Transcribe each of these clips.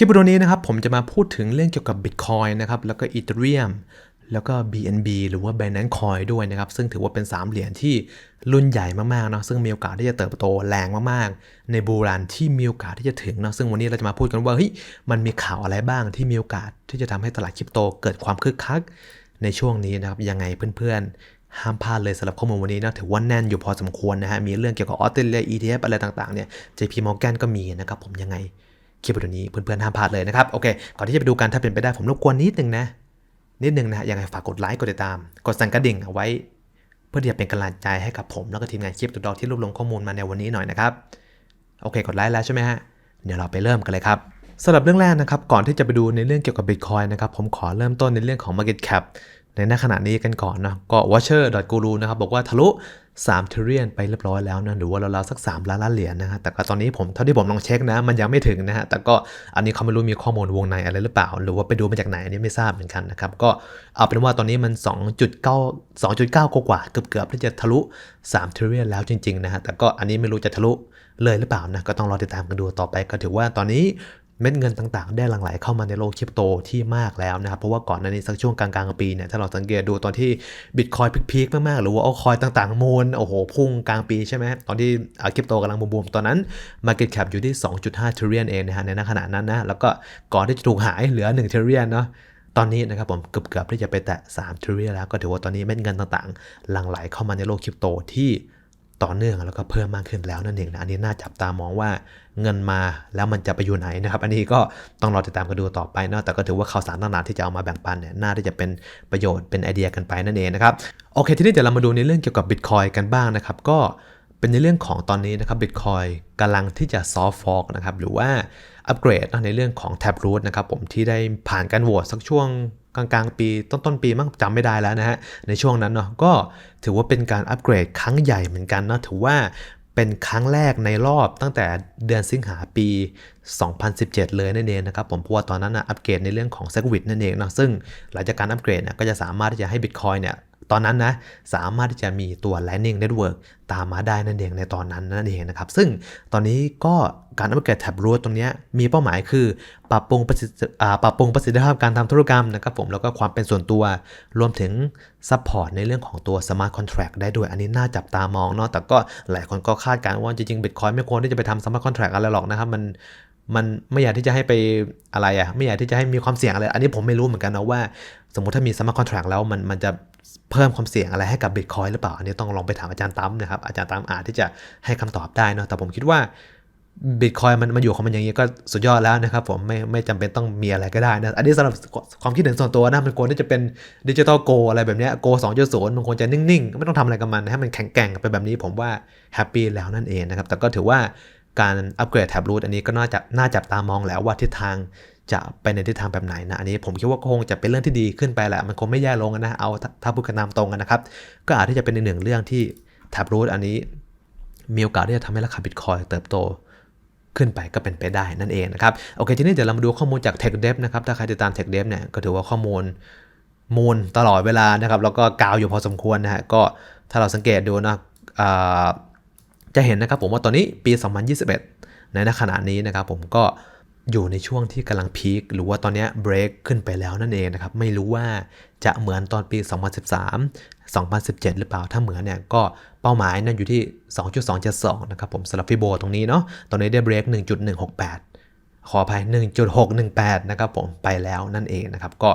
คลิปวิดีโอนี้นะครับผมจะมาพูดถึงเรื่องเกี่ยวกับ Bitcoin นะครับแล้วก็ Ethereum แล้วก็ BNB หรือว่า Binance Coin ด้วยนะครับ ซึ่งถือว่าเป็น 3 เหรียญที่รุ่นใหญ่มากๆเนาะซึ่งมีโอกาสที่จะเติบโตแรงมากๆ ในบูรันที่มีโอกาสที่จะถึงเนาะซึ่งวันนี้เราจะมาพูดกันว่าเฮ้ยมันมีข่าวอะไรบ้างที่มีโอกาสที่จะทำให้ตลาดคริปโตเกิดความคึกคัก ในช่วงนี้นะครับยังไงเพื่อนๆ ห้ามพลาดเลยสำหรับข้อมูลวันนี้นะถือว่าแน่นอยู่พอสมควรนะฮะมีเรื่องเกี่ยวกับออสเตรเลีย ETF อะไรต่างๆเนี่ย JP Morgan ก็มีนะครับผมยังไง คลิปวิดีโอนี้เพื่อนๆห้ามพลาดเลยนะครับโอเคก่อนที่จะไปดูกันถ้าเป็นไปได้ผมรบกวนนิดนึงนะนิดนึงนะฮะยังไงฝากกดไลค์กดติดตาม กดสั่นกระดิ่งเอาไว้ เพื่อที่จะเป็นกำลังใจให้กับผม แล้วก็ทีมงานคลิปตัวดอกที่รวบรวมข้อมูลมาในวันนี้หน่อยนะครับโอเคกดไลค์แล้วใช่ไหมฮะเดี๋ยวเราไปเริ่มกันเลยครับสำหรับเรื่องแรกนะครับก่อนที่จะไปดูในเรื่องเกี่ยวกับ Bitcoin นะครับผมขอเริ่มต้นในเรื่องของ Market Cap ในขณะนี้กันก่อนนะก็ watcher.guru นะครับบอกว่าทะลุ3 trillion ไปเรียบร้อยแล้วนะหรือว่าราวๆสัก 3 ล้านล้านเหรียญนะฮะแต่ก็ตอนนี้ผมเท่าที่ผมลองเช็คนะ มันยังไม่ถึงนะฮะแต่ก็อันนี้เขาไม่รู้มีข้อมูลวงในอะไรหรือเปล่า หรือว่าไปดูมาจากไหนอันนี้ไม่ทราบเหมือนกันนะครับ ก็เอาเป็นว่าตอนนี้มัน 2.9 2.9กว่าๆเกือบๆที่จะทะลุ3 trillion แล้วจริงๆนะฮะแต่ก็อันนี้ไม่รู้จะทะลุเลยหรือเปล่านะก็ต้องรอติดตามกันดูต่อไปก็ถือว่าตอนนี้ เม็ดเงินต่างๆ ได้หลั่งไหลเข้ามาในโลกคริปโตที่มากแล้วนะครับ เพราะว่าก่อนหน้านี้สักช่วงกลางๆปีเนี่ยถ้าเราสังเกตดูตอนที่บิตคอยพีคๆมากๆ หรือว่าเอาคอยต่างๆมูลโอ้โหพุ่งกลางปีใช่ไหมตอนที่คริปโตกำลังบูมๆ ตอนนั้น Market Cap อยู่ที่ 2.5 trillion เองนะฮะในขณะนั้นนะแล้วก็ก่อนที่จะถูกหายเหลือ 1 trillion เนาะตอนนี้นะครับผมเกือบๆที่จะไปแตะ3 trillion แล้วก็ถือว่าตอนนี้เม็ดเงินต่างๆหลั่งไหลเข้ามาในโลกคริปโตที่ ต่อเนื่องแล้วก็เพิ่มมากขึ้นแล้วนั่นเองนะอันนี้น่าจับตามองว่าเงินมาแล้วมันจะไปอยู่ไหนนะครับ อันนี้ก็ต้องรอติดตามกันดูต่อไปเนาะแต่ก็ถือว่าข่าวสารต่างๆที่จะเอามาแบ่งปันเนี่ยน่าที่จะเป็นประโยชน์เป็นไอเดียกันไปนั่นเองนะครับโอเค ทีนี้เดี๋ยวเรามาดูในเรื่องเกี่ยวกับ Bitcoin กันบ้างนะครับก็เป็นในเรื่องของตอนนี้นะครับ Bitcoin กำลังที่จะซอฟต์ฟอกนะครับหรือว่าอัปเกรดในเรื่องของ Taproot นะครับผมที่ได้ผ่านการโหวตสักช่วง กลางๆ ปีต้นต้นปีมั้งจำไม่ได้แล้วนะฮะ ในช่วงนั้นเนาะก็ถือว่าเป็นการอัปเกรดครั้งใหญ่เหมือนกันเนาะถือว่าเป็นครั้งแรกในรอบตั้งแต่เดือนสิงหาปี 2017 เลยนั่นเองนะครับผมเพราะว่าตอนนั้นนะอัปเกรดในเรื่องของ Segwit นั่นเองเนาะซึ่งหลังจากการอัปเกรดเนี่ยก็จะสามารถที่จะให้ Bitcoin เนี่ย ตอนนั้นนะสามารถที่จะมีตัว Lightning Network ตามมาได้นั่นเองในตอนนั้นนั่นเองนะครับ ซึ่งตอนนี้ก็การอัปเกรดแท็บรูทตรงนี้มีเป้าหมายคือ ปรับปรุงประสิทธิปรับปรุงประสิทธิภาพการทำธุรกรรมนะครับผมแล้วก็ความเป็นส่วนตัว รวมถึงซัพพอร์ตในเรื่องของตัว Smart Contract ได้ด้วย อันนี้น่าจับตามองเนาะแต่ก็หลายคนก็คาดการณ์ว่าจริงๆ Bitcoin ไม่ควรที่จะไปทำ Smart Contract อะไรหรอกนะครับมัน มันไม่อยากที่จะให้ไปอะไรอะ่ะไม่อยากที่จะให้มีความเสี่ยงอะไร อันนี้ผมไม่รู้เหมือนกันนะว่า สมมติถ้ามี smart contract แล้วมันมันจะเพิ่มความเสี่ยงอะไรให้กับ Bitcoin หรือเปล่า อันนี้ต้องลองไปถามอาจารย์ตั้มนะครับ อาจารย์ตั้มอาจที่จะให้คำตอบได้นะแต่ผมคิดว่า Bitcoin มันมันอยู่ของมันอย่างนี้ก็สุดยอดแล้วนะครับผมไม่ไม่จำเป็นต้องมีอะไรก็ได้นะ อันนี้สำหรับความคิดเห็นส่วนตัวนะมันควรที่จะเป็นดิจิทัลโกอะไรแบบนี้โกสองจุดศูนย์มันควรจะนิ่งๆ ไม่ต้องทำอะไรกับมันให้มันแข็งแกร่งไปแบบนี้ผมว่าแฮปปี้แล้วนั่นเองนะครับแต่ก็ถือว่า การอัปเกรดแท็บรูทอันนี้ก็น่าจะน่าจับตามองแล้วว่าทิศทางจะไปในทิศทางแบบไหนนะ อันนี้ผมคิดว่าคงจะเป็นเรื่องที่ดีขึ้นไปแหละ มันคงไม่แย่ลงนะ เอาถ้าพูดกันตามตรงกันนะครับ ก็อาจที่จะเป็นในหนึ่งเรื่องที่แท็บรูทอันนี้ มีโอกาสที่จะทำให้ราคาบิตคอยเติบโตขึ้นไปก็เป็นไปได้นั่นเองนะครับ โอเค ทีนี้เดี๋ยวเรามาดูข้อมูลจาก Tech Dev นะครับ ถ้าใครติดตาม Tech Dev เนี่ยก็ถือว่าข้อมูลมูลตลอดเวลานะครับ แล้วก็กาวอยู่พอสมควรนะฮะ ก็ถ้าเราสังเกตดูนะ จะเห็นนะครับผมว่าตอนนี้ปี 2021 ในขณะนี้นะครับผมก็อยู่ในช่วงที่กำลังพีคหรือว่าตอนนี้เบรกขึ้นไปแล้วนั่นเองนะครับ ไม่รู้ว่าจะเหมือนตอนปี 2013 2017 หรือเปล่า ถ้าเหมือนเนี่ยก็เป้าหมายนั่นอยู่ที่ 2.272 นะครับผมสำหรับฟิโบตรงนี้เนาะ ตอนนี้ได้เบรก 1.168 ขออภัย 1.618 นะครับผมไปแล้วนั่นเองนะครับ ก็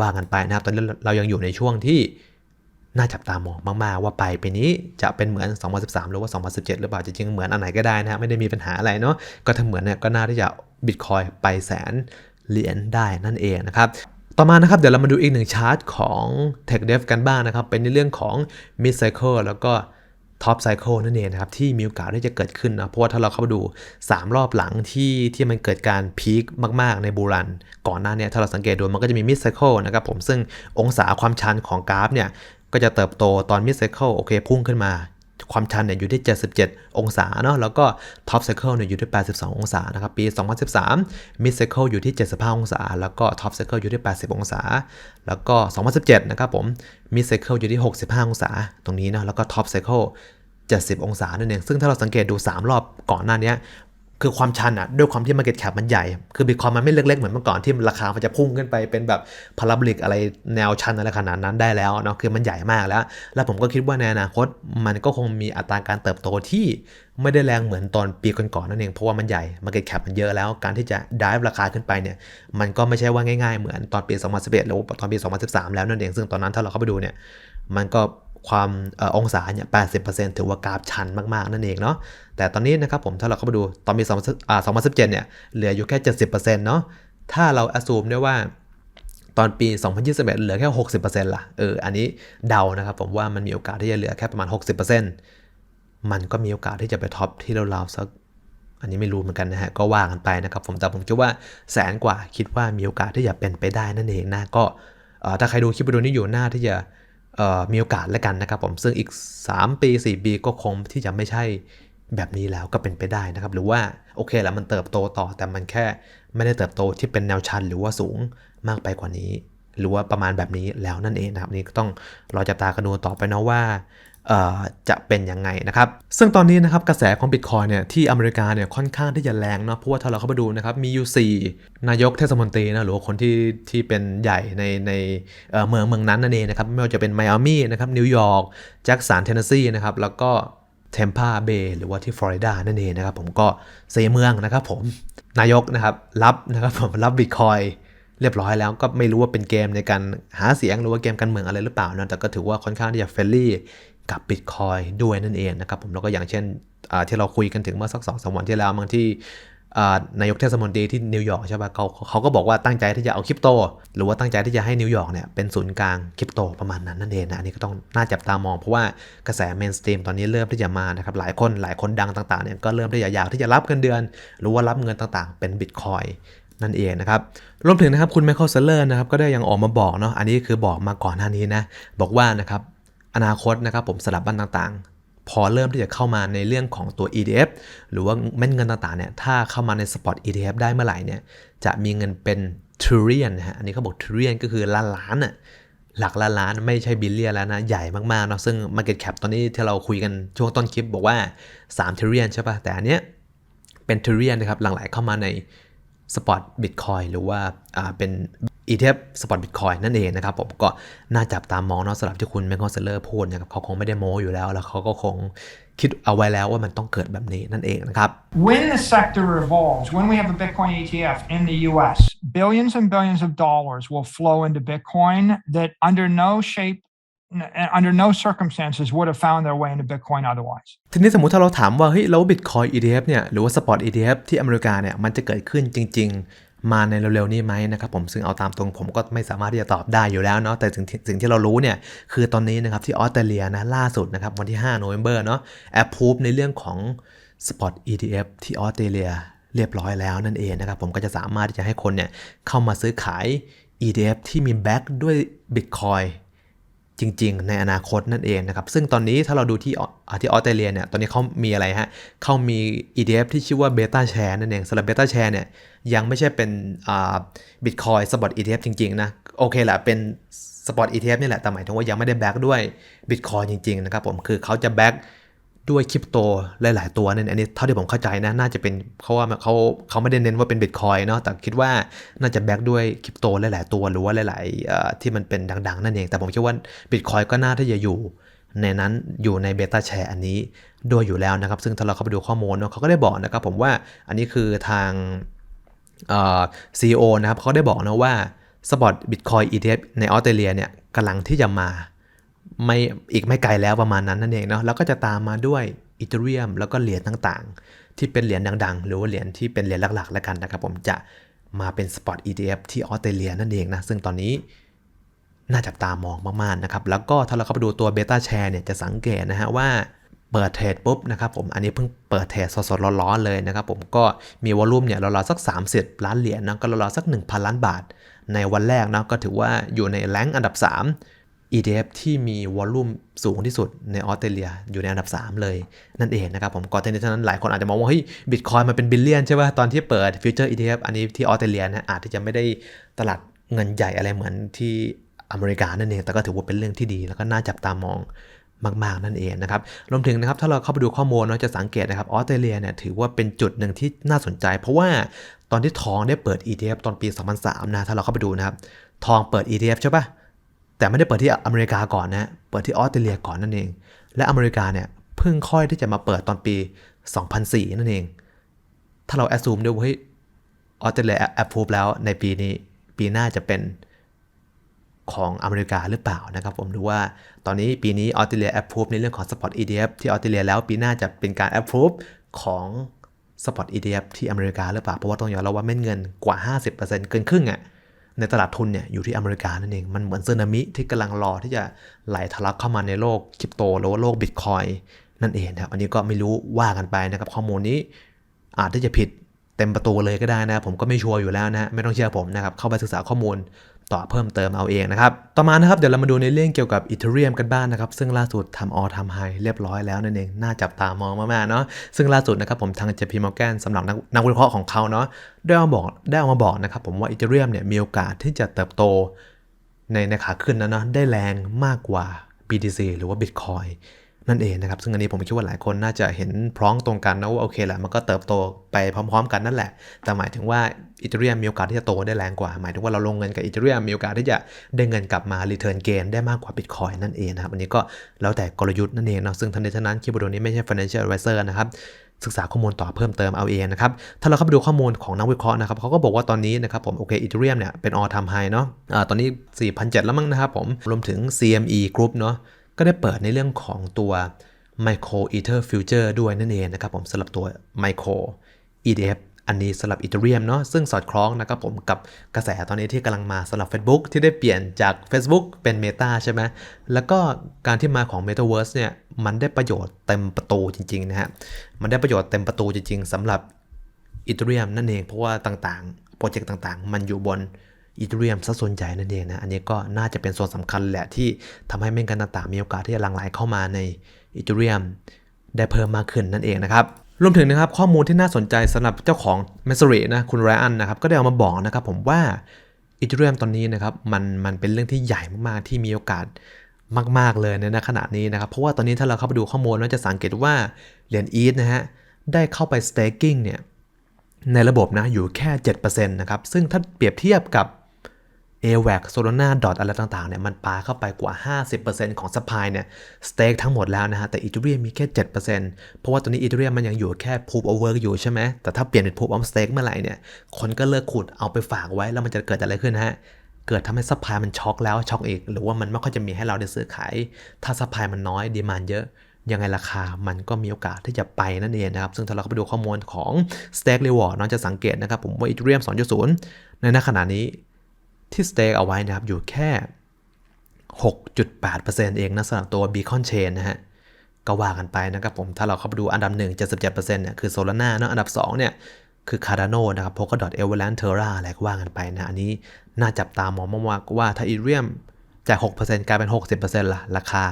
ว่ากันไปนะครับ ตอนนี้เรายังอยู่ในช่วงที่ น่าจับตามองมาก ๆ ว่าไปปีนี้จะเป็นเหมือน 2013 หรือว่า 2017 หรือเปล่า จริง ๆ เหมือนอันไหนก็ได้นะไม่ได้มีปัญหาอะไรเนาะ ก็ถ้าเหมือนเนี่ยก็น่าที่จะบิตคอยไปแสนเหรียญได้นั่นเองนะครับ ต่อมานะครับ เดี๋ยวเรามาดูอีกหนึ่งชาร์ตของ TechDev กันบ้างนะครับ เป็นในเรื่องของ Mid Cycle แล้วก็ Top Cycle นั่นเองนะครับ ที่มีโอกาสที่จะเกิดขึ้นนะเพราะว่าถ้าเราเข้ามาดู 3 รอบหลังที่ที่มันเกิดการพีคมาก ๆ ในบูรัน ก่อนหน้านี้ถ้าเราสังเกตดูมันก็จะมี Mid Cycle นะครับผมซึ่งองศาความชันของกราฟเนี่ย ก็จะเติบโตตอน Mid Cycle โอเคพุ่งขึ้นมา ความชันเนี่ยอยู่ที่ 77 องศาเนาะแล้วก็ Top Cycle เนี่ยอยู่ที่ 82 องศานะครับปี 2013 Mid Cycle อยู่ที่ 75 องศา แล้วก็ Top Cycle อยู่ที่ 80 องศา แล้วก็ 2017 นะครับผม Mid Cycle อยู่ที่ 65 องศา ตรงนี้นะแล้วก็ Top Cycle 70 องศานั่นเอง ซึ่งถ้าเราสังเกตดู 3 รอบก่อนหน้านี้ คือความชันอะด้วยความที่ Market Cap มันใหญ่ คือ Bitcoin มันไม่เล็กๆ เหมือนเมื่อก่อนที่ราคามันจะพุ่งขึ้นไปเป็นแบบพาราบลิกอะไรแนวชันอะไรขนาดนั้นได้แล้วเนาะคือมันใหญ่มากแล้ว แล้วผมก็คิดว่าในอนาคตมันก็คงมีอัตราการเติบโตที่ไม่ได้แรงเหมือนตอนปีก่อนๆนั่นเองเพราะว่ามันใหญ่ Market Cap มันเยอะแล้วการที่จะ dive ราคาขึ้นไปเนี่ยมันก็ไม่ใช่ว่าง่ายๆ เหมือนตอนปี 2011หรือตอนปี 2013 แล้วนั่นเองซึ่งตอนนั้นถ้าเราเข้าไปดูเนี่ยมันก็ ความอองศาเนี่ย80%ถือว่ากราฟชันมาก ๆ นั่นเองเนาะ แต่ตอนนี้นะครับผมถ้าเราเข้าไปดูตอนปี2017เนี่ยเหลืออยู่แค่ 70%เนาะ ถ้าเราอ s ซูมได้ว่าตอนปี 2021 เหลือแค่ 60%ล่ะ เออ อันนี้เดานะครับผมว่ามันมีโอกาสที่จะเหลือแค่ประมาณ 60%มันก็มีโอกาสที่จะไปท็อปที่ราวๆสัก อันนี้ไม่รู้เหมือนกันนะฮะ ก็ว่ากันไปนะครับผม แต่ผมคิดว่าแสนกว่าคิดว่ามีโอกาสที่จะเป็นไปได้นั่นเองนะ ก็ถ้าใครดูคลิปวิดีโอนี้อยู่หน้าที่จะ มีโอกาสแล้วกันนะครับผมซึ่งอีก 3 ปี 4 ปีก็คงที่จะไม่ใช่แบบนี้แล้วก็เป็นไปได้นะครับ หรือว่าโอเคแล้วมันเติบโตต่อ แต่มันแค่ไม่ได้เติบโตที่เป็นแนวชันหรือว่าสูงมากไปกว่านี้ หรือว่าประมาณแบบนี้แล้วนั่นเองนะครับนี่ก็ต้องรอจับตากันดูต่อไปนะว่า จะเป็นยังไงนะครับ ซึ่งตอนนี้นะครับกระแสของ Bitcoin เนี่ยที่อเมริกาเนี่ยค่อนข้างที่จะแรงเนาะเพราะว่าถ้าเราเข้าไปดูนะครับมีอยู่ 4 นายกเทศมนตรีนะหรือว่าคนที่ที่เป็นใหญ่ในในเมืองเมืองนั้นนั่นเองนะครับไม่ว่าจะเป็นไมอามี่นะครับนิวยอร์กแจ็คสันเทนเนสซีนะครับแล้วก็เทมพาเบย์หรือว่าที่ฟลอริดานั่นเองนะครับผมก็เซเมืองนะครับผมนายกนะครับรับนะครับผมรับบิตคอยเรียบร้อยแล้วก็ไม่รู้ว่าเป็นเกมในการหาเสียงหรือว่าเกมการเมืองอะไรหรือเปล่านะแต่ก็ถือว่าค่อนข้างที่จะเฟรนลี่ กับ Bitcoin ด้วยนั่นเองนะครับผมแล้วก็อย่างเช่นที่เราคุยกันถึงเมื่อสักสองสวันที่แล้วบางที่นายกเทศมนตรีที่นิวยอร์กใช่ปะเขาเขาก็บอกว่าตั้งใจที่จะเอาคริปโต หรือว่าตั้งใจที่จะให้นิวยอร์กเนี่ยเป็นศูนย์กลางคริปโตประมาณนั้นนั่นเองนะอันนี้ก็ต้องน่าจับตามองเพราะว่ากระแสเมนสตรีมตอนนี้เริ่มที่จะมานะครับหลายคนหลายคนดังต่างๆเนี่ยก็เริ่มที่จะอยากที่จะรับเงินเดือน หรือว่ารับเงินต่างๆ เป็นบิตคอยนั่นเองนะครับรวมถึงนะครับคุณไมเคิลเซเลอร์นะครับก็ได้ยังออกมาบอกเนาะอันนี้คือบอกมาก่อนหน้านี้นะบอกว่านะครับ อนาคตนะครับผมสลับบ้านต่างๆ พอเริ่มที่จะเข้ามาในเรื่องของตัว EDF หรือว่าเม็ดเงินต่างๆเนี่ยถ้าเข้ามาในสปอต ETF ได้เมื่อไหร่เนี่ยจะมีเงินเป็นทริเ i นนะฮะอันนี้เขาบอกทริเ i นก็คือล้านล้านอะหลักล้านล้านไม่ใช่บิลเลียนแล้วนะ ใหญ่มากๆเนาะซึ่ง Market Cap ตอนนี้ที่เราคุยกันช่วงต้นคลิปบอกว่า3ทริเ i นใช่ปะแต่อันเนี้ยเป็นทริเ i นนะครับหลั่งไหลเข้ามาในสปอตบิตคอยหรือว่าเป็น ETF สปอตบิตคอยนั่นเองนะครับผมก็น่าจับตามองเนาะสำหรับที่คุณแมคคอนเซเลอร์พูดนะครับเขาคงไม่ได้โม้อยู่แล้ว แล้วเขาก็คงคิดเอาไว้แล้วว่ามันต้องเกิดแบบนี้นั่นเองนะครับ When the sector evolves, when we have a Bitcoin ETF in the US, billions and billions of dollars will flow into Bitcoin that under no shape under no circumstances would have found their way into Bitcoin otherwise. ทีนี้สมมติถ้าเราถามว่าเฮ้ยแล้ว Bitcoin ETF เนี่ยหรือว่า Spot ETF ที่อเมริกาเนี่ยมันจะเกิดขึ้นจริง ๆ มาในเร็วๆนี้ไหมนะครับผมซึ่งเอาตามตรงผมก็ไม่สามารถที่จะตอบได้อยู่แล้วเนาะแต่สิ่งสิ่งที่เรารู้เนี่ยคือตอนนี้นะครับที่ออสเตรเลียนะล่าสุดนะครับวันที่5โนเวม ber เนาะแอปพูฟในเรื่องของ Spot ETF ที่ออสเตรเลียเรียบร้อยแล้วนั่นเองนะครับผมก็จะสามารถที่จะให้คนเนี่ยเข้ามาซื้อขาย ETF ที่มีแบ็กด้วย Bitcoin จริง ๆ ในอนาคตนั่นเองนะครับ ซึ่งตอนนี้ถ้าเราดูที่ที่ออสเตรเลียเนี่ย ตอนนี้เขามีอะไรฮะเขามี ETF ที่ชื่อว่าเบต้าแชร์นั่นเองสำหรับเบต้าแชร์เนี่ย ยังไม่ใช่เป็นบิตคอยสปอต ETF จริง ๆ นะ โอเคแหละเป็นสปอต ETF นี่แหละ แต่หมายถึงว่ายังไม่ได้แบ็กด้วยบิตคอยจริง ๆ นะครับผม คือเขาจะแบ็ก ด้วยคริปโตหลาย ๆ ตัวนั่นอันนี้เท่าที่ผมเข้าใจนะ น่าจะเป็นเขาว่าเขาเขาไม่ได้เน้นว่าเป็นบิตคอยเนาะแต่คิดว่าน่าจะแบ็กด้วยคริปโตหลาย ๆ ตัวหรือว่าหลายๆที่มันเป็นดัง ๆ นั่นเอง แต่ผมคิดว่าบิตคอยก็น่าที่จะอยู่ในนั้นอยู่ในเบต้าแชร์อันนี้ด้วยอยู่แล้วนะครับ ซึ่งถ้าเราเข้าไปดูข้อมูลเนาะเขาก็ได้บอกนะครับผมว่าอันนี้คือทางซีโอนะครับเขาได้บอกนะว่าสปอตบิตคอย ETF ในออสเตรเลียเนี่ยกำลังที่จะมา ไม่อีกไม่ไกลแล้วประมาณนั้นนั่นเองเนาะแล้วก็จะตามมาด้วยอีเทเรียมแล้วก็เหรียญต่างๆ ที่เป็นเหรียญดังๆ หรือว่าเหรียญที่เป็นเหรียญหลักๆ แล้วกันนะครับผมจะมาเป็นสปอต ETF ที่ออสเตรเลียนั่นเองนะ ซึ่งตอนนี้น่าจับตามองมากๆนะครับ แล้วก็ถ้าเราเข้าไปดูตัวเบต้าแชร์เนี่ยจะสังเกตนะฮะว่าเปิดเทรดปุ๊บนะครับผม อันนี้เพิ่งเปิดเทรดสดๆร้อนๆเลยนะครับผมก็มีวอลุ่มเนี่ยราๆสัก 30 ล้านเหรียญนะก็ราๆสัก 1,000 ล้านบาท ในวันแรกนะก็ถือว่าอยู่ในแรงอันดับ 3 ETF ที่มีวอลลุ่มสูงที่สุดในออสเตรเลียอยู่ในอันดับ 3 เลย นั่นเองนะครับผมก่อนที่นั้นหลายคนอาจจะมองว่าเฮ้ยบิตคอยมันเป็นบิลเลียนใช่ป่ะตอนที่เปิดฟิวเจอร์ ETF อันนี้ที่ออสเตรเลียนะอาจจะไม่ได้ตลาดเงินใหญ่อะไรเหมือนที่อเมริกานั่นเอง แต่ก็ถือว่าเป็นเรื่องที่ดีแล้วก็น่าจับตามองมาก ๆ นั่นเองนะครับ รวมถึงนะครับ ถ้าเราเข้าไปดูข้อมูลเนาจะสังเกตนะครับ ออสเตรเลียเนี่ยถือว่าเป็นจุดหนึ่งที่น่าสนใจ เพราะว่าตอนที่ทองได้เปิด ETF ตอนปี 2003 นะ ถ้าเราเข้าไปดูนะครับ ทองเปิด ETF ใช่ปะ แต่ไม่ได้เปิดที่อเมริกาก่อนนะ เปิดที่ออสเตรเลียก่อนนั่นเอง และอเมริกาเนี่ยเพิ่งค่อยที่จะมาเปิดตอนปี 2004 นั่นเอง ถ้าเราแอดซูมด้วยว่าเฮ้ยออสเตรเลียแอปพูฟแล้วในปีนี้ปีหน้าจะเป็นของอเมริกาหรือเปล่านะครับผมดูว่าตอนนี้ปีนี้ออสเตรเลียแอปพูฟในเรื่องของ Spot ETF ที่ออสเตรเลียแล้วปีหน้าจะเป็นการแอปพูฟของ Spot ETF ที่อเมริกาหรือเปล่า เพราะว่าต้องยอมรับว่าเม็ดเงินกว่า 50%เกินครึ่งอะ่ะ ในตลาดทุนเนี่ยอยู่ที่อเมริกานั่นเอง มันเหมือนสึนามิที่กำลังรอที่จะไหลทะลักเข้ามาในโลกคริปโตหรือว่าโลกบิตคอยนั่นเองนะครับ อันนี้ก็ไม่รู้ว่ากันไปนะครับ ข้อมูลนี้อาจจะผิด เต็มประตูเลยก็ได้นะ ผมก็ไม่ชัวร์อยู่แล้วนะ ไม่ต้องเชื่อผมนะครับ เข้าไปศึกษาข้อมูลต่อเพิ่มเติมเอาเองนะครับ ต่อมานะครับ เดี๋ยวเรามาดูในเรื่องเกี่ยวกับอีเทเรียมกันบ้างนนะครับ ซึ่งล่าสุดทำออทำไฮเรียบร้อยแล้วนั่นเอง น่าจับตามองมากๆเนาะ ซึ่งล่าสุดนะครับผมทาง JP Morgan สำหรับนักนักวิเคราะห์ของเขาเนาะ ได้เอาบอกได้เอามาบอกนะครับผมว่าอีเทเรียมเนี่ยมีโอกาสที่จะเติบโตในในขาขึ้นนะเนาะ ได้แรงมากกว่า BTC หรือว่า Bitcoin นั่นเองนะครับ ซึ่งอันนี้ผมคิดว่าหลายคนน่าจะเห็นพร้อมตรงกันนะว่าโอเคแหละมันก็เติบโตไปพร้อม ๆ กันนั่นแหละ แต่หมายถึงว่าอีเทเรียมมีโอกาสที่จะโตได้แรงกว่า หมายถึงว่าเราลงเงินกับอีเทเรียมมีโอกาสที่จะได้เงินกลับมา return gain ได้มากกว่า Bitcoin นั่นเองนะครับอันนี้ก็แล้วแต่กลยุทธ์นั่นเองนะซึ่งทันทีทั้งนั้นคลิปวิดีโอนี้ไม่ใช่ financial advisor นะครับศึกษาข้อมูลต่อเพิ่มเติมเอาเองนะครับ ถ้าเราเข้าไปดูข้อมูลของนักวิเคราะห์นะครับเขาก็บอกว่าตอนนี้นะครับผมโอเคอีเทเรียมเนี่ยเป็น all time high เนาะอ่าตอนนี้ 4,700 แล้วมั้งนะครับผม รวมถึง CME Group เนาะ ก็ได้เปิดในเรื่องของตัว Micro Ether Future ด้วยนั่นเองนะครับผมสำหรับตัว Micro ETF อันนี้สำหรับอีเทเรียมเนาะซึ่งสอดคล้องนะครับผมกับกระแสตอนนี้ที่กำลังมาสำหรับ Facebook ที่ได้เปลี่ยนจาก Facebook เป็น Meta ใช่ไหมแล้วก็การที่มาของ Metaverse เนี่ยมันได้ประโยชน์เต็มประตูจริงๆนะฮะมันได้ประโยชน์เต็มประตูจริงๆสำหรับอีเทเรียมนั่นเองเพราะว่าต่างๆ โปรเจกต์ต่างๆ มันอยู่บน อีเทเรียมซะส่วนใหญ่นั่นเองนะ อันนี้ก็น่าจะเป็นส่วนสำคัญแหละที่ทำให้เม็ดเงินต่างๆมีโอกาสที่จะหลั่งไหลเข้ามาในอีเทเรียมได้เพิ่มมากขึ้นนั่นเองนะครับรวมถึงนะครับข้อมูลที่น่าสนใจสำหรับเจ้าของ m e s s e r y นะคุณไรอันนะครับก็ได้เอามาบอกนะครับผมว่าอีเทเรียมตอนนี้นะครับมันมันเป็นเรื่องที่ใหญ่มากๆที่มีโอกาสมาก ๆ เลยในขณะนี้นะครับ เพราะว่าตอนนี้ถ้าเราเข้าไปดูข้อมูลเราจะสังเกตว่าเหรียญอีทนะฮะได้เข้าไป staking เนี่ยในระบบนะอยู่แค่ 7%นะครับ ซึ่งถ้าเปรียบเทียบกับ a w a c Solana Dot อะไรต่างๆเนี่ยมันปาเข้าไปกว่า 50%ของ supply เนี่ยสเต็กทั้งหมดแล้วนะฮะ แต่ Ethereum มีแค่ 7%เพราะว่าตอนนี้ Ethereum มันยังอยู่แค่ Proof of Work อยู่ใช่ไหม แต่ถ้าเปลี่ยนเป็น Proof of Stake เมื่อไหร่เนี่ย คนก็เลิกขุดเอาไปฝากไว้แล้วมันจะเกิดอะไรขึ้นฮะ เกิดทำให้ supply มันช็อกแล้วช็อกอีก หรือว่ามันไม่ค่อยจะมีให้เราได้ซื้อขาย ถ้า supply มันน้อย demand เยอะยังไงราคามันก็มีโอกาสที่จะไปนั่นเองนะครับ ซึ่งถ้าเราไปดูข้อมูลของ Stake Reward เนาะจะสังเกตนะครับผมว่า Ethereum 2.0 ในณขณะนี้ ที่สเต็กเอาไว้นะครับอยู่แค่ 6.8%เองนะสำหรับตัว Beacon Chain นะฮะก็ว่ากันไปนะครับผม ถ้าเราเข้าไปดูอันดับ 1 77%เนี่ยคือ Solana เนอะอันดับ 2 เนี่ย คือ Cardano นะครับ Polkadot Avalanche Terra อะไรก็ว่ากันไปนะ อันนี้น่าจับตามองมากว่าถ้า Ethereum จาก 6%กลายเป็น 60%ล่ะ ราคา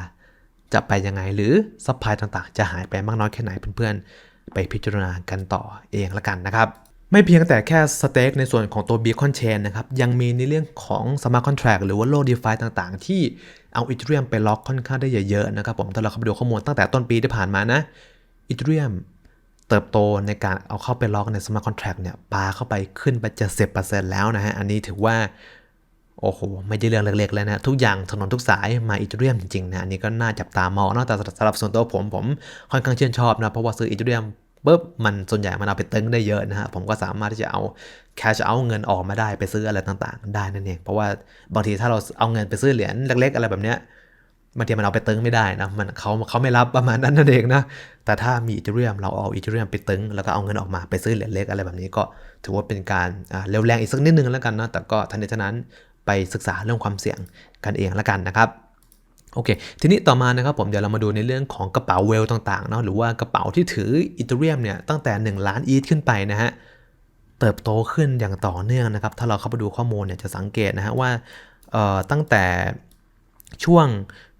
จะไปยังไงหรือซัพพลายต่างๆ จะหายไปมากน้อยแค่ไหนเพื่อนๆ ไปพิจารณากันต่อเองละกันนะครับ ไม่เพียงแต่แค่สเต็กในส่วนของตัว Beacon Chain นะครับ ยังมีในเรื่องของ Smart Contract หรือว่าโล DeFi ต่างๆ ที่เอา Ethereum ไปล็อกค่อนข้างได้เยอะๆนะครับผมถ้าเราเข้าไปดูข้อมูลตั้งแต่ต้นปีที่ผ่านมานะ Ethereum เติบโตในการเอาเข้าไปล็อกใน Smart Contract เนี่ยปาเข้าไปขึ้นไป70%แล้วนะฮะ อันนี้ถือว่า โอ้โห ไม่ใช่เรื่องเล็กๆแล้วนะ ทุกอย่างถนนทุกสายมาอีเทเรียมจริงๆนะ อันนี้ก็น่าจับตามองนอะแต่สำหรับส่วนตัวผมผมค่อนข้างชื่นชอบนะ เพราะว่าซื้ออีเทเรียม ปุ๊บมันส่วนใหญ่มันเอาไปตึงได้เยอะนะฮะผมก็สามารถที่จะเอาแคชเอาเงินออกมาได้ไปซื้ออะไรต่างๆ ได้นั่นเองเพราะว่าบางทีถ้าเราเอาเงินไปซื้อเหรียญเล็ก ๆ อะไรแบบเนี้ยบางทีมันเอาไปตึงไม่ได้นะมันเขาเขาไม่รับประมาณนั้นนั่นเองนะแต่ถ้ามีอีเทเรียมเราเอาอีเทเรียมไปตึง แล้วก็เอาเงินออกมาไปซื้อเหรียญเล็กอะไรแบบนี้ก็ถือว่าเป็นการเร็วแรงอีกสักนิดนึงแล้วกันนะแต่ก็ทันทีนั้นไปศึกษาเรื่องความเสี่ยงกันเองละกันนะครับ โอเค ทีนี้ต่อมานะครับผมเดี๋ยวเรามาดูในเรื่องของกระเป๋าเวลต่างๆเนาะหรือว่ากระเป๋าที่ถืออีเทเรียมเนี่ยตั้งแต่ 1 ล้านอีทขึ้นไปนะฮะเติบโตขึ้นอย่างต่อเนื่องนะครับ ถ้าเราเข้าไปดูข้อมูลเนี่ยจะสังเกตนะฮะว่าตั้งแต่ช่วง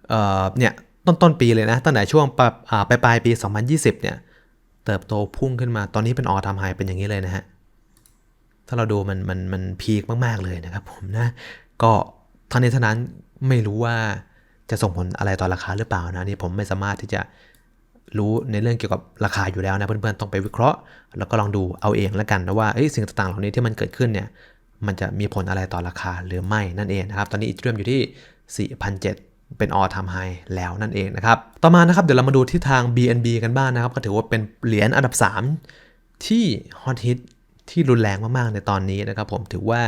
เเนี่ยต้นต้นปีเลยนะตั้งแต่ช่วงปลายอ่าปลายปลายปี 2020 เนี่ยเติบโตพุ่งขึ้นมาตอนนี้เป็นออทำไฮเป็นอย่างนี้เลยนะฮะถ้าเราดูมันมันมันพีคมาก ๆ เลยนะครับผมนะก็ทั้งนี้ทั้งนั้นไม่รู้ว่า จะส่งผลอะไรต่อราคาหรือเปล่านะนี่ผมไม่สามารถที่จะรู้ในเรื่องเกี่ยวกับราคาอยู่แล้วนะเพื่อนๆต้องไปวิเคราะห์ แล้วก็ลองดูเอาเองแล้วกันนะว่าสิ่งต่างๆเหล่านี้ที่มันเกิดขึ้นเนี่ยมันจะมีผลอะไรต่อราคาหรือไม่นั่นเองนะครับ ตอนนี้อีเทเรียมอยู่ที่ 4,007 เป็น all time high แล้วนั่นเองนะครับ ต่อมานะครับเดี๋ยวเรามาดูที่ทาง BNB กันบ้างนะครับ ก็ถือว่าเป็นเหรียญอันดับ 3 ที่ฮอตฮิต ที่รุนแรงมากๆในตอนนี้นะครับผมถือว่า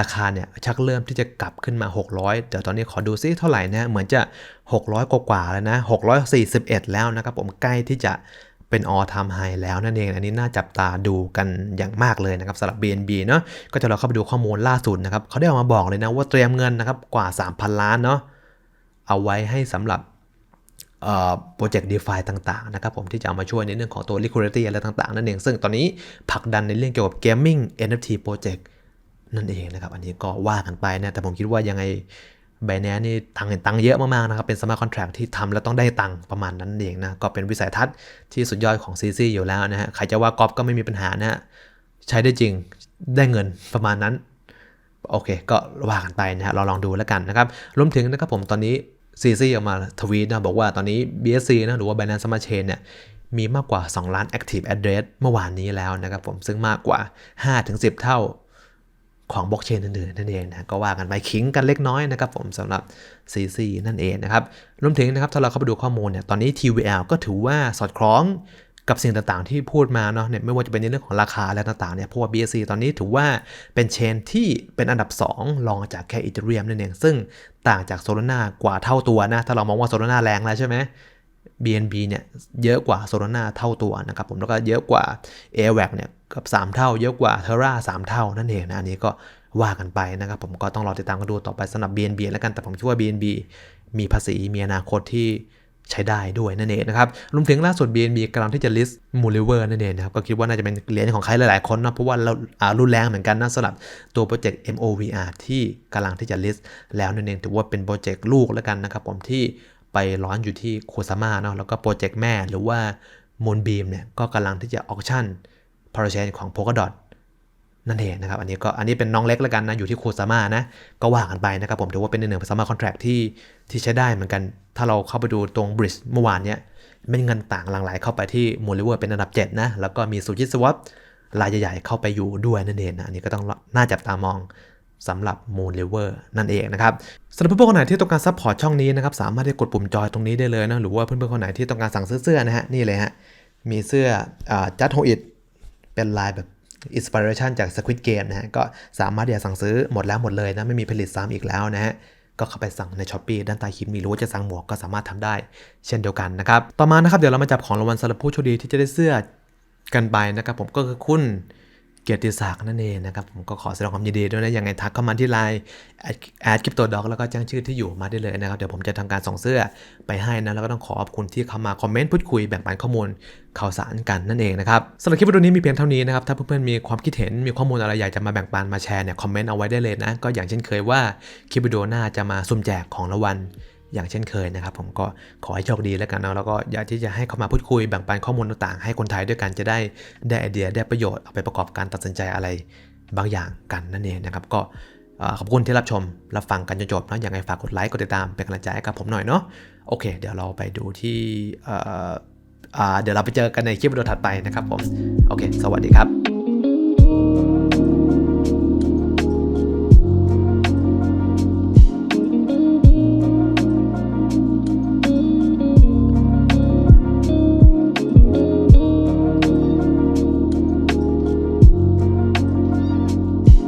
ราคาเนี่ยชักเริ่มที่จะกลับขึ้นมา 600 เดี๋ยวตอนนี้ขอดูซิเท่าไหร่นะเหมือนจะ 600 กว่าๆแล้วนะ641 แล้วนะครับผมใกล้ที่จะเป็น all time high แล้วนั่นเอง อันนี้น่าจับตาดูกันอย่างมากเลยนะครับสำหรับ BNB เนาะก็จะเราเข้าไปดูข้อมูลล่าสุดนะครับเขาได้ออกมาบอกเลยนะว่าเตรียมเงินนะครับกว่า 3,000 ล้านเนาะเอาไว้ให้สำหรับ โปรเจกต์ DeFi ต่างๆนะครับผมที่จะเอามาช่วยในเรื่องของตัว liquidity อะไรต่างๆ นั่นเอง ซึ่งตอนนี้ผลักดันในเรื่องเกี่ยวกับ gaming NFT project นั่นเองนะครับ อันนี้ก็ว่ากันไปนะ แต่ผมคิดว่ายังไงไบแนนนี่ตังค์ตังเยอะมากๆนะครับ เป็นสมาร์ทคอนแท็กที่ทำแล้วต้องได้ตังประมาณนั้นเองนะ ก็เป็นวิสัยทัศน์ที่สุดยอดของ CC อยู่แล้วนะฮะ ใครจะว่ากอล์ฟก็ไม่มีปัญหานะฮะ ใช้ได้จริงได้เงินประมาณนั้น โอเค ก็ว่ากันไปนะฮะเราลองดูแล้วกันนะครับ รวมถึงนะครับผมตอนนี้ ซีซีออกมาทวีตนะบอกว่าตอนนี้ BSC นะหรือว่า Binance Smart Chain เนี่ยมีมากกว่า 2 ล้าน Active Address เมื่อวานนี้แล้วนะครับผมซึ่งมากกว่า 5-10 เท่าของบล็อกเชนอื่นๆนั่นเองนะก็ว่ากันไปคิงกันเล็กน้อยนะครับผมสำหรับ CC นั่นเองนะครับรวมถึงนะครับถ้าเราเข้าไปดูข้อมูลเนี่ยตอนนี้ TVL ก็ถือว่าสอดคล้อง กับสิ่งต่างๆ ที่พูดมาเนาะเนี่ยไม่ว่าจะเป็นในเรื่องของราคาและต่างๆเนี่ยเพราะว่า BSC ตอนนี้ถือว่าเป็นเชนที่เป็นอันดับ 2 รองจากแค่ Ethereum นั่นเองซึ่งต่างจาก Solana กว่าเท่าตัวนะถ้าเรามองว่า Solana แรงแล้วใช่ไหม BNB เนี่ยเยอะกว่า Solana เท่าตัวนะครับผมแล้วก็เยอะกว่า Airwax เนี่ยกับ 3 เท่า เยอะกว่า Terra 3 เท่านั่นเองนะอันนี้ก็ว่ากันไปนะครับผมก็ต้องรอติดตามกันดูต่อไปสำหรับ BNB แล้วกันแต่ผมคิดว่า BNB มีภาษีมีอนาคตที่ ใช้ได้ด้วยนั่นเองนะครับ รวมถึงล่าสุด BNB กำลังที่จะ list m o l i v e r นั่นเองนะครับ ก็คิดว่าน่าจะเป็นเหรียญของใครหลายๆคนนะเพราะว่าเราอารุนแรงเหมือนกันนะสำหรับตัวโปรเจกต์ MOVR ที่กำลังที่จะ list แล้วนั่นเองถือว่าเป็นโปรเจกต์ลูกแล้วกันนะครับผมที่ไปร้อนอยู่ที่โคซาม่าเนาะแล้วก็โปรเจกต์แม่หรือว่า Moonbeam เนี่ยก็กำลังที่จะออกชั่นพาราเชนของ Polkadot นั่นเองนะครับอันนี้ก็อันนี้เป็นน้องเล็กแล้วกันนะ อยู่ที่โคซาม่านะ ก็ว่ากันไปนะครับผมถือว่าเป็นหนึ่งสมาร์คอนแท็กที่ที่ใช้ได้เหมือนกัน ถ้าเราเข้าไปดูตรงบริดจ์เมื่อวานเนี่ยเป็นเงินต่างหลั่งไหลเข้าไปที่มูลเลเวอร์เป็นอันดับ 7 นะ แล้วก็มีซูจิสวอปรายใหญ่ๆเข้าไปอยู่ด้วยนั่นเองนะอันนี้ก็ต้องน่าจับตามองสำหรับ Moon River นั่นเองนะครับสำหรับเพื่อนๆคนไหนที่ต้องการซัพพอร์ตช่องนี้นะครับ สามารถที่กดปุ่มจอยตรงนี้ได้เลยนะ หรือว่าเพื่อนๆคนไหนที่ต้องการสั่งเสื้อนะฮะ นี่เลยฮะ มีเสื้อจัดโฮอิดเป็นลายแบบ อินสปิเรชันจาก Squid Game นะฮะ ก็สามารถที่จะสั่งซื้อหมดแล้วหมดเลยนะ ไม่มีผลิตซ้ำอีกแล้วนะฮะ ก็เข้าไปสั่งในช้อปปีด้านใต้คลิปมีรู้ว่าจะสั่งหมวกก็สามารถทำได้ เช่นเดียวกันนะครับ ต่อมานะครับเดี๋ยวเรามาจับของรางวัลสำหรับผู้โชคดีที่จะได้เสื้อกันไปนะครับผมก็คือคุณ เกียรติศักดิ์นั่นเองนะครับ ผมก็ขอแสดงความยินดีด้วยนะยังไงทักเข้ามาที่ไลน์แอดคริปโตด็อกแล้วก็แจ้งชื่อที่อยู่มาได้เลยนะครับ เดี๋ยวผมจะทำการส่งเสื้อไปให้นะ แล้วก็ต้องขอขอบคุณที่เข้ามาคอมเมนต์พูดคุยแบ่งปันข้อมูลข่าวสารกันนั่นเองนะครับสำหรับคลิปวิดีโอนี้มีเพียงเท่านี้นะครับ ถ้าเพื่อนๆมีความคิดเห็นมีข้อมูลอะไรอยากจะมาแบ่งปันมาแชร์เนี่ยคอมเมนต์เอาไว้ได้เลยนะก็อย่างเช่นเคยว่าคลิปวิดีโอหน้าจะมาสุ่มแจกของรางวัล อย่างเช่นเคยนะครับ ผมก็ขอให้โชคดีแล้วกันเนาะแล้วก็อยากที่จะให้เข้ามาพูดคุยแบ่งปันข้อมูลต่างๆ ให้คนไทยด้วยกันจะได้ได้ไอเดียได้ประโยชน์เอาไปประกอบการตัดสินใจอะไรบางอย่างกันนั่นเองนะครับก็ขอบคุณที่รับชม รับฟังกันจนจบนะยังไงฝากกดไลค์กดติดตามเป็นกำลังใจให้กับผมหน่อยเนาะโอเค เดี๋ยวเราไปดูที่เดี๋ยวเราไปเจอกันในคลิปวิดีโอถัดไปนะครับผมโอเค สวัสดีครับ